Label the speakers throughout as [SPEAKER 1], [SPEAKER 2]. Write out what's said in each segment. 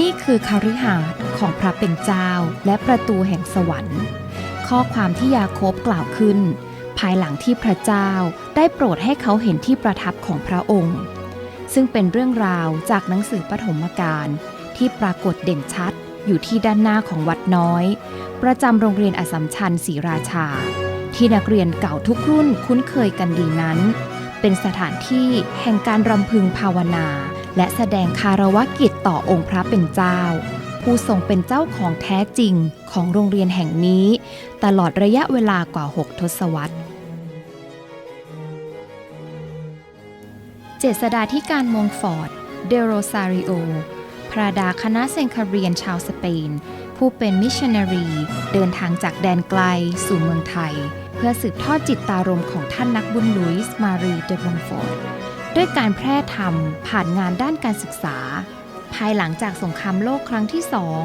[SPEAKER 1] นี่คือคาริหาของพระเป็นเจ้าและประตูแห่งสวรรค์ ข้อความที่ยาโคบกล่าวขึ้น ภายหลังที่พระเจ้าได้โปรดให้เขาเห็นที่ประทับของพระองค์ ซึ่งเป็นเรื่องราวจากหนังสือปฐมกาลที่ปรากฏเด่นชัดอยู่ที่ด้านหน้าของวัดน้อย ประจำโรงเรียนอสสัมชัญศรีราชา ที่นักเรียนเก่าทุกรุ่นคุ้นเคยกันดีนั้น เป็นสถานที่แห่งการรำพึงภาวนา และแสดงคารวะกิจต่อองค์พระเป็นเจ้า ผู้ทรงเป็นเจ้าของแท้จริงของโรงเรียนแห่งนี้ ตลอดระยะเวลากว่า 6 ทศวรรษเจษดาธิการมงฟอร์ด เดโรซาริโอ พระดาคณะเซนคาเรียนชาวสเปน ผู้เป็นมิชชันนารี เดินทางจากแดนไกลสู่เมืองไทย เพื่อสืบทอดจิตตารมของท่านนักบุญลุยส์มารีเดมอนฟอร์ด ด้วยการแพร่ธรรมผ่านงานด้านการศึกษา ภายหลังจากสงครามโลกครั้งที่สอง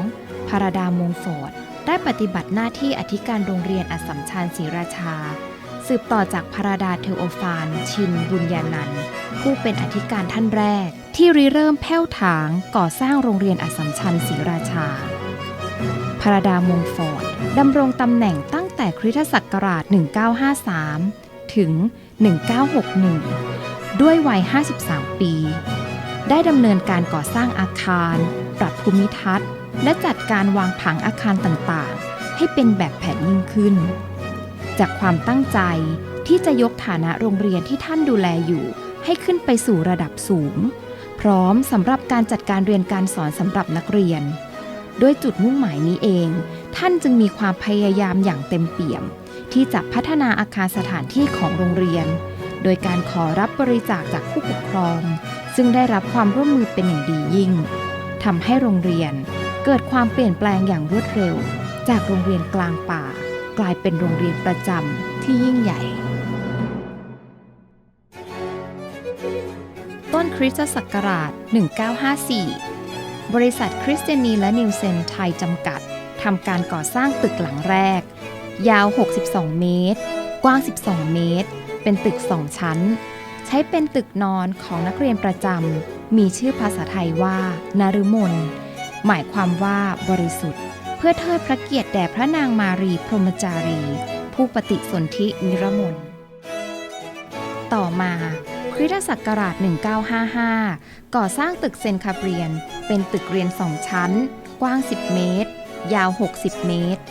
[SPEAKER 1] พาราดามงฟอร์ดได้ปฏิบัติหน้าที่อธิการโรงเรียนอัสสัมชัญศรีราชา สืบต่อจากพาราดาเทโอฟาน ชินบุญญานันท์ผู้เป็นอธิการท่านแรก ที่ริเริ่มแผ้วถางก่อสร้างโรงเรียนอัสสัมชัญศรีราชาพาราดามงฟอร์ดดำรงตำแหน่งตั้งแต่คริสตศักราช 1953 ถึง 1961 ด้วยวัย 53 ปี ได้ดำเนินการก่อสร้างอาคาร ปรับภูมิทัศน์ และจัดการวางผังอาคารต่างๆ ให้เป็นแบบแผนยิ่งขึ้น จากความตั้งใจที่จะยกฐานะโรงเรียนที่ท่านดูแลอยู่ให้ขึ้นไปสู่ระดับสูง พร้อมสำหรับการจัดการเรียนการสอนสำหรับนักเรียน ด้วยจุดมุ่งหมายนี้เอง ท่านจึงมีความพยายามอย่างเต็มเปี่ยม ที่จะพัฒนาอาคารสถานที่ของโรงเรียน โดยการขอรับบริจาคจากผู้ปกครอง ซึ่งได้รับความร่วมมือเป็นอย่างดียิ่งทำให้โรงเรียนเกิดความเปลี่ยนแปลงอย่างรวดเร็ว จากโรงเรียนกลางป่า กลายเป็นโรงเรียนประจำที่ยิ่งใหญ่ ต้นคริสตศักราช 1954 บริษัทคริสเตยนีและนิวเซนไทยจำกัดทำการก่อสร้างตึกหลังแรก ยาว 62 เมตร กว้าง 12 เมตร เป็นตึก2ชั้น ใช้เป็นตึกนอนของนักเรียนประจำ มีชื่อภาษาไทยว่า นารุมน หมายความว่าบริสุทธิ์ เพื่อเทิดพระเกียรติแด่พระนางมารีพรหมจารี ผู้ปฏิสนธินิรมน ต่อมาคริสตศักราช 1955 ก่อสร้างตึกเซนคาเบรียน เป็นตึกเรียน2ชั้น กว้าง 10 เมตร ยาว 60 เมตร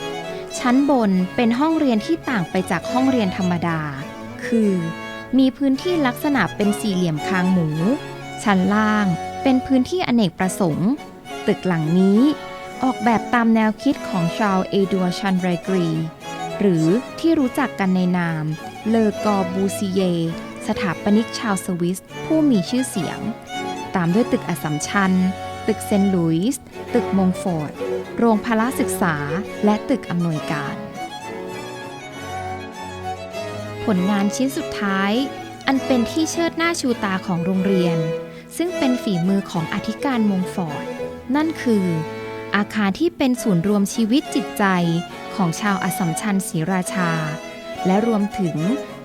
[SPEAKER 1] ชั้นบนเป็นห้องเรียนที่ต่างไปจากห้องเรียนธรรมดา คือ มีพื้นที่ลักษณะเป็นสี่เหลี่ยมคางหมู ชั้นล่างเป็นพื้นที่อเนกประสงค์ ตึกหลังนี้ออกแบบตามแนวคิดของชาวเอดัวชันเรกรี หรือที่รู้จักกันในนาม เลอกอบูซีเย สถาปนิกชาวสวิส ผู้มีชื่อเสียง ตามด้วยตึกอสสัมชัญ ตึกเซนต์หลุยส์ ตึกมงฟอร์ด โรงพละศึกษา และตึกอำนวยการ ผลงานชิ้นสุดท้าย อันเป็นที่เชิดหน้าชูตาของโรงเรียน ซึ่งเป็นฝีมือของอธิการมงฟอร์ด นั่นคือ อาคารที่เป็นศูนย์รวมชีวิตจิตใจของชาวอสัมชัญศรีราชา และรวมถึง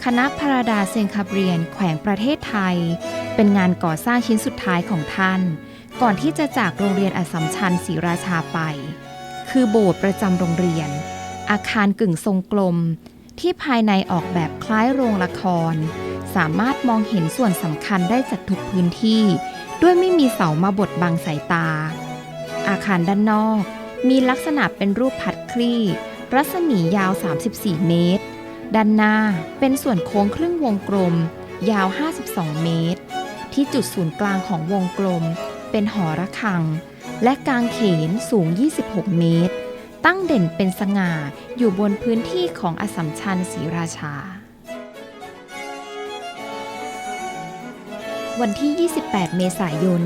[SPEAKER 1] คณะพาราดาเซนคาเบียนแขวงประเทศไทย เป็นงานก่อสร้างชิ้นสุดท้ายของท่าน ก่อนที่จะจากโรงเรียนอสสัมชัญศรีราชาไป คือโบสถ์ประจำโรงเรียน อาคารกึ่งทรงกลม ที่ภายในออกแบบคล้ายโรงละคร สามารถมองเห็นส่วนสำคัญได้จากทุกพื้นที่ ด้วยไม่มีเสามาบดบังสายตา อาคารด้านนอก มีลักษณะเป็นรูปพัดคลี่ รัศมียาว 34 เมตร ด้านหน้าเป็นส่วนโค้งครึ่งวงกลม ยาว 52 เมตร ที่จุดศูนย์กลางของวงกลม เป็นหอระฆัง และกางเขนสูง 26 เมตร ตั้งเด่นเป็นสง่าอยู่บนพื้นที่ของอสสัมชัญศรีราชา วันที่ 28 เมษายน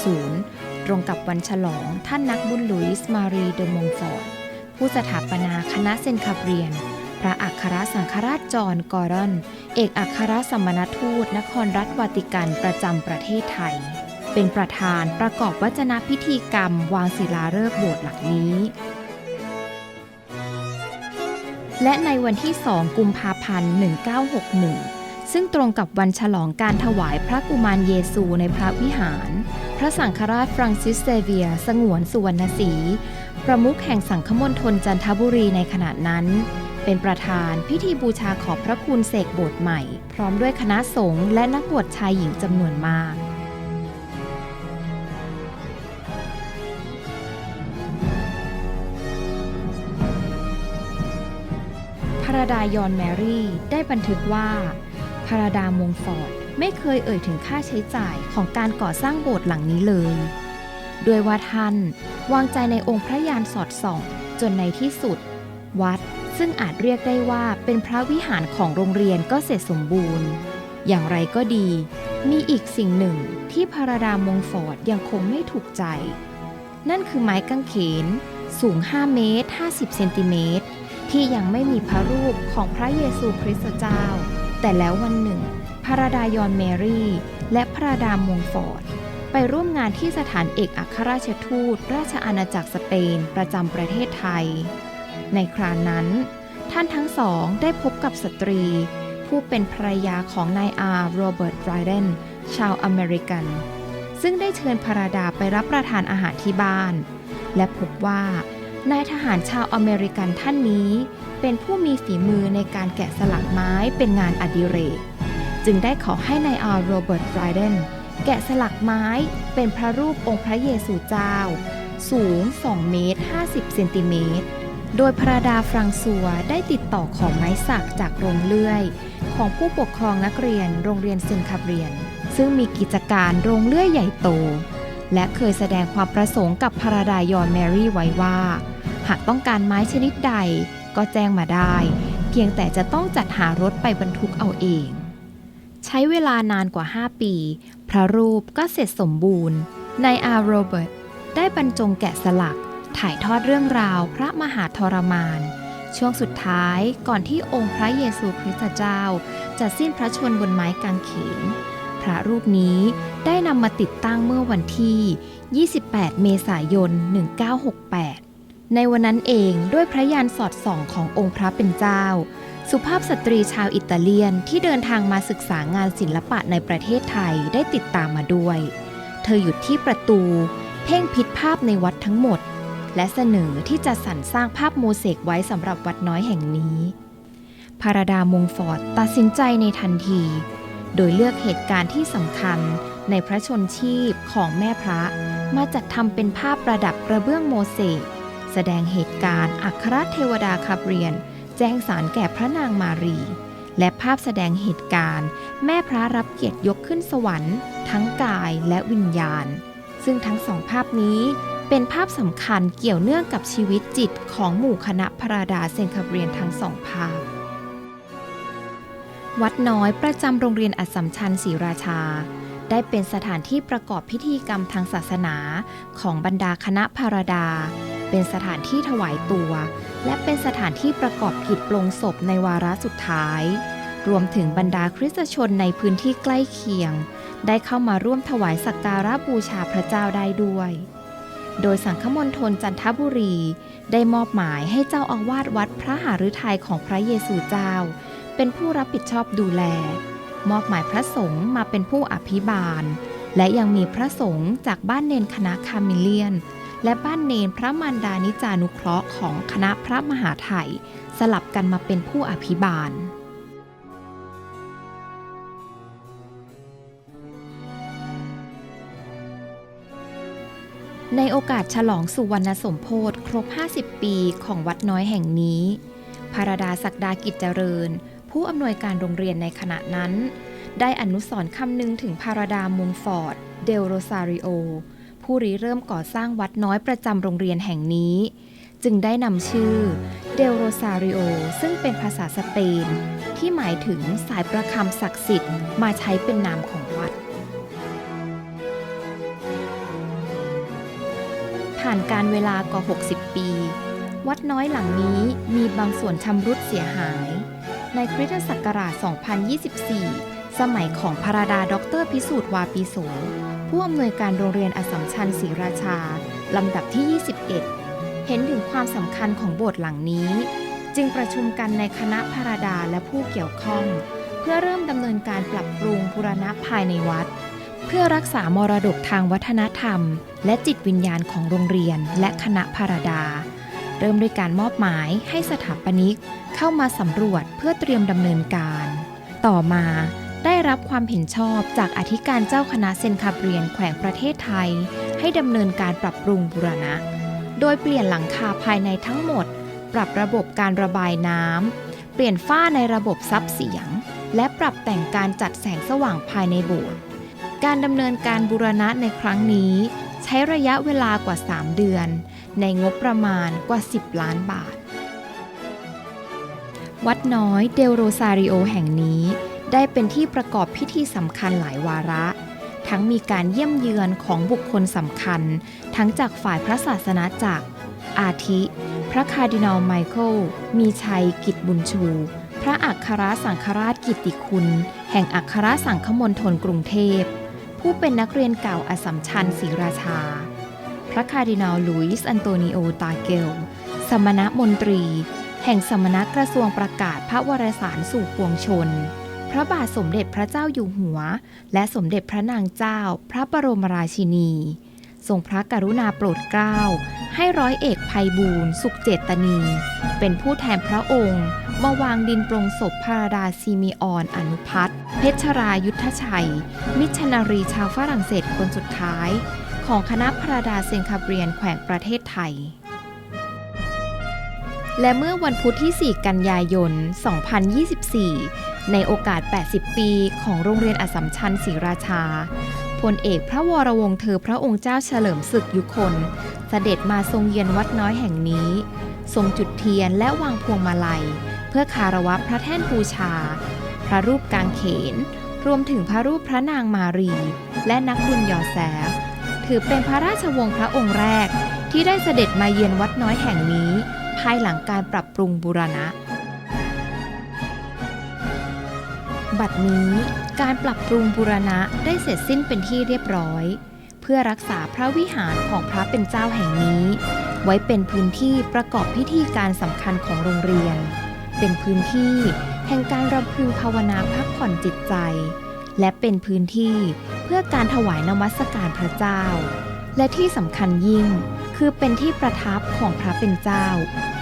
[SPEAKER 1] 1960 ตรงกับวันฉลองท่านนักบุญลุยส์มารีเดอมงฟอร์ดผู้สถาปนาคณะเซนคาเบรียน พระอัครสังฆราชจอห์นกอรอน เอกอัครสมมนทูตนครรัฐวาติกันประจำประเทศไทยเป็นประธานประกอบวัจนพิธีกรรมวางศิลาฤกษ์โบสถ์หลักนี้ และในวันที่ 2 กุมภาพันธ์ 1961 ซึ่งตรงกับวันฉลองการถวายพระกุมารเยซูในพระวิหาร พระสังฆราชฟรังซิสเซเวียสงวนสุวรรณศรีประมุขแห่งสังฆมณฑลจันทบุรีในขณะนั้น เป็นประธานพิธีบูชาขอบพระคุณเสกโบสถ์ใหม่ พร้อมด้วยคณะสงฆ์และนักบวชชายหญิงจำนวนมาก พระดายอนแมรี่ ได้บันทึกว่าพระดามงฟอร์ดไม่เคยเอ่ยถึงค่าใช้จ่ายของการก่อสร้างโบสถ์หลังนี้เลยด้วยว่าท่านวางใจในองค์พระยานสอดส่อง จนในที่สุด วัดซึ่งอาจเรียกได้ว่าเป็นพระวิหารของโรงเรียนก็เสร็จสมบูรณ์ อย่างไรก็ดี มีอีกสิ่งหนึ่งที่พระดามงฟอร์ดยังคงไม่ถูกใจ นั่นคือไม้กางเขนสูง 5 เมตร 50 เซนติเมตร ที่ยังไม่มีพระรูปของพระเยซูคริสต์เจ้า แต่แล้ววันหนึ่ง พระดายอนเมรี่ และพระดามงฟอร์ด ไปร่วมงานที่สถานเอกอัครราชทูต ราชอาณาจักรสเปนประจำประเทศไทย ในคราวนั้น ท่านทั้งสองได้พบกับสตรี ผู้เป็นภรรยาของนายอาร์โรเบิร์ตไรเดนชาวอเมริกัน ซึ่งได้เชิญพระดาไปรับประทานอาหารที่บ้าน และพบว่า นายทหารชาวอเมริกันท่านนี้ เป็นผู้มีฝีมือในการแกะสลักไม้เป็นงานอดิเรก จึงได้ขอให้นายอาร์โรเบิร์ตไรเดนแกะสลักไม้เป็นพระรูปองค์พระเยซูเจ้า สูง 2 เมตร 50 เซนติเมตร โดยพระดาฟรังซัวได้ติดต่อขอไม้สักจากโรงเลื่อย ของผู้ปกครองนักเรียนโรงเรียนเซนคาเบียน ซึ่งมีกิจการโรงเลื่อยใหญ่โต และเคยแสดงความประสงค์กับพระดายอนแมรี่ไว้ว่า หากต้องการไม้ชนิดใดก็แจ้งมาได้ เพียงแต่จะต้องจัดหารถไปบรรทุกเอาเอง ใช้เวลานานกว่า 5 ปี พระรูปก็เสร็จสมบูรณ์นายอาร์โรเบิร์ตได้บรรจงแกะสลัก ถ่ายทอดเรื่องราวพระมหาทรมาน ช่วงสุดท้ายก่อนที่องค์พระเยซูคริสต์เจ้า จะสิ้นพระชนบนไม้กางเขน พระรูปนี้ได้นำมาติดตั้งเมื่อวันที่ 28 เมษายน 1968 ในวันนั้นเองด้วยพระยานสอดส่องขององค์พระเป็นเจ้า สุภาพสตรีชาวอิตาเลียนที่เดินทางมาศึกษางานศิลปะในประเทศไทยได้ติดตามมาด้วย เธอหยุดที่ประตู เพ่งพิษภาพในวัดทั้งหมด และเสนอที่จะสรรสร้างภาพโมเสกไว้สำหรับวัดน้อยแห่งนี้พาราดามงฟอร์ดตัดสินใจในทันที โดยเลือกเหตุการณ์ที่สำคัญในพระชนชีพของแม่พระ มาจัดทำเป็นภาพประดับกระเบื้องโมเสกแสดงเหตุการณ์อัครเทวดาขับเรียน แจ้งสารแก่พระนางมารี และภาพแสดงเหตุการณ์ แม่พระรับเกียรติยกขึ้นสวรรค์ ทั้งกายและวิญญาณ ซึ่งทั้งสองภาพนี้เป็นภาพสำคัญเกี่ยวเนื่องกับชีวิตจิตของหมู่คณะพระดาเซนคาเบรียนทั้งสองภาพ วัดน้อยประจำโรงเรียนอัสสัมชัญศรีราชา ได้เป็นสถานที่ประกอบพิธีกรรมทางศาสนาของบรรดาคณะพาราดา เป็นสถานที่ถวายตัว และเป็นสถานที่ประกอบกิจปลงศพในวาระสุดท้าย รวมถึงบรรดาคริสตชนในพื้นที่ใกล้เคียง ได้เข้ามาร่วมถวายสักการะบูชาพระเจ้าได้ด้วยโดยสังฆมณฑลจันทบุรี ได้มอบหมายให้เจ้าอาวาสวัดพระหฤทัยของพระเยซูเจ้า เป็นผู้รับผิดชอบดูแล มอบหมายพระสงฆ์มาเป็นผู้อภิบาล และยังมีพระสงฆ์จากบ้านเนนคณะคามิเลียน และบ้านเนนพระมารดานิจานุเคราะห์ของคณะพระมหาไทยสลับกันมาเป็นผู้อภิบาลในโอกาสฉลองสุวรรณสมโพธิครบ 50 ปีของวัดน้อยแห่งนี้พระดาศักดากิจเจริญ ผู้อำนวยการโรงเรียนในขณะนั้น ได้อนุสรคำนึงถึงพาราดามงฟอร์ด เดลโรซาริโอ ผู้ริเริ่มก่อสร้างวัดน้อยประจำโรงเรียนแห่งนี้ จึงได้นำชื่อเดลโรซาริโอ ซึ่งเป็นภาษาสเปน ที่หมายถึงสายประคำศักดิ์สิทธิ์มาใช้เป็นนามของวัดผ่านการเวลากว่า 60 ปี วัดน้อยหลังนี้มีบางส่วนชำรุดเสียหาย ในคริสตศักราช 2024 สมัยของพระราดาด็อกเตอร์พิสูจน์วาปีโส ผู้อำนวยการโรงเรียนอสมชัญศรีราชา ลำดับที่ 21 เห็นถึงความสำคัญของโบสถ์หลังนี้ จึงประชุมกันในคณะพระราดาและผู้เกี่ยวข้อง เพื่อเริ่มดำเนินการปรับปรุงบูรณะภายในวัด เพื่อรักษามรดกทางวัฒนธรรม และจิตวิญญาณของโรงเรียนและคณะพารดา เริ่มด้วยการมอบหมายให้สถาปนิกเข้ามาสำรวจเพื่อเตรียมดำเนินการ ต่อมาได้รับความเห็นชอบจากอธิการเจ้าคณะเซนคาเบียนแขวงประเทศไทย ให้ดำเนินการปรับปรุงบูรณะ โดยเปลี่ยนหลังคาภายในทั้งหมด ปรับระบบการระบายน้ำเปลี่ยนฝ้าในระบบซับเสียง และปรับแต่งการจัดแสงสว่างภายในโบสถ์การดำเนินการบูรณะในครั้งนี้ ใช้ระยะเวลากว่า 3 เดือน ในงบประมาณกว่า 10 ล้านบาท วัดน้อยเดลโรซาริโอแห่งนี้ได้เป็นที่ประกอบพิธีสำคัญหลายวาระ ทั้งมีการเยี่ยมเยือนของบุคคลสำคัญ ทั้งจากฝ่ายพระศาสนาจักร อาทิ พระคาร์ดินัลไมเคิล มีชัยกิจบุญชู พระอัครสังฆราชกิติคุณ แห่งอัครสังฆมณฑลกรุงเทพ ผู้เป็นนักเรียนเก่าอสสัมชัญศรีราชา พระคาร์ดินัลลุยส์อันโตนิโอ ตาเกลสมณมนตรี แห่งสมณกระทรวงประกาศพระวรสารสู่ปวงชน พระบาทสมเด็จพระเจ้าอยู่หัว และสมเด็จพระนางเจ้า พระบรมราชินี ทรงพระกรุณาโปรดเกล้า ให้ร้อยเอกภัยบูรณ์สุขเจตนี เป็นผู้แทนพระองค์มาวางดินปรงศพพระราดาซีมีออนอนุพัฒน์เพชรรายุทธชัย มิชนนารีชาวฝรั่งเศสคนสุดท้าย ของคณะพระดาเซนคาเบียนแขวงประเทศไทย และเมื่อวันพุธที่ 4 กันยายน 2024 ในโอกาส 80 ปีของโรงเรียนอัสสัมชัญศรีราชาพลเอกพระวรวงศ์เธอพระองค์เจ้าเฉลิมศึกยุคนเสด็จมาทรงเยือนวัดน้อยแห่งนี้ ทรงจุดเทียนและวางพวงมาลัย เพื่อคารวะพระแท่นบูชา พระรูปกางเขน รวมถึงพระรูปพระนางมารี และนักบุญยอแส ถือเป็นพระราชวงศ์พระองค์แรก ที่ได้เสด็จมาเยือนวัดน้อยแห่งนี้ ภายหลังการปรับปรุงบูรณะ บัดนี้การปรับปรุงบูรณะได้เสร็จสิ้นเป็นที่เรียบร้อย เพื่อรักษาพระวิหารของพระเป็นเจ้าแห่งนี้ ไว้เป็นพื้นที่ประกอบพิธีการสำคัญของโรงเรียน เป็นพื้นที่แห่งการรำพึงภาวนาพักผ่อนจิตใจ และเป็นพื้นที่เพื่อการถวายนมัสการพระเจ้า และที่สำคัญยิ่งคือเป็นที่ประทับของพระเป็นเจ้า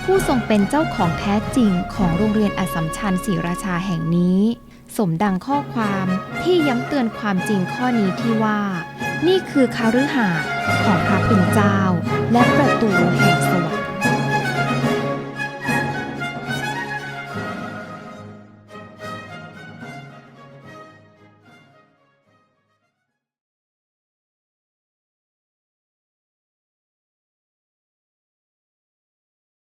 [SPEAKER 1] ผู้ทรงเป็นเจ้าของแท้จริงของโรงเรียนอสัมชัญศรีราชาแห่งนี้ สมดังข้อความที่ย้ำเตือนความจริงข้อนี้ที่ว่า นี่คือคาฤหาสน์ของพระเป็นเจ้า และประตูแห่งสวรรค์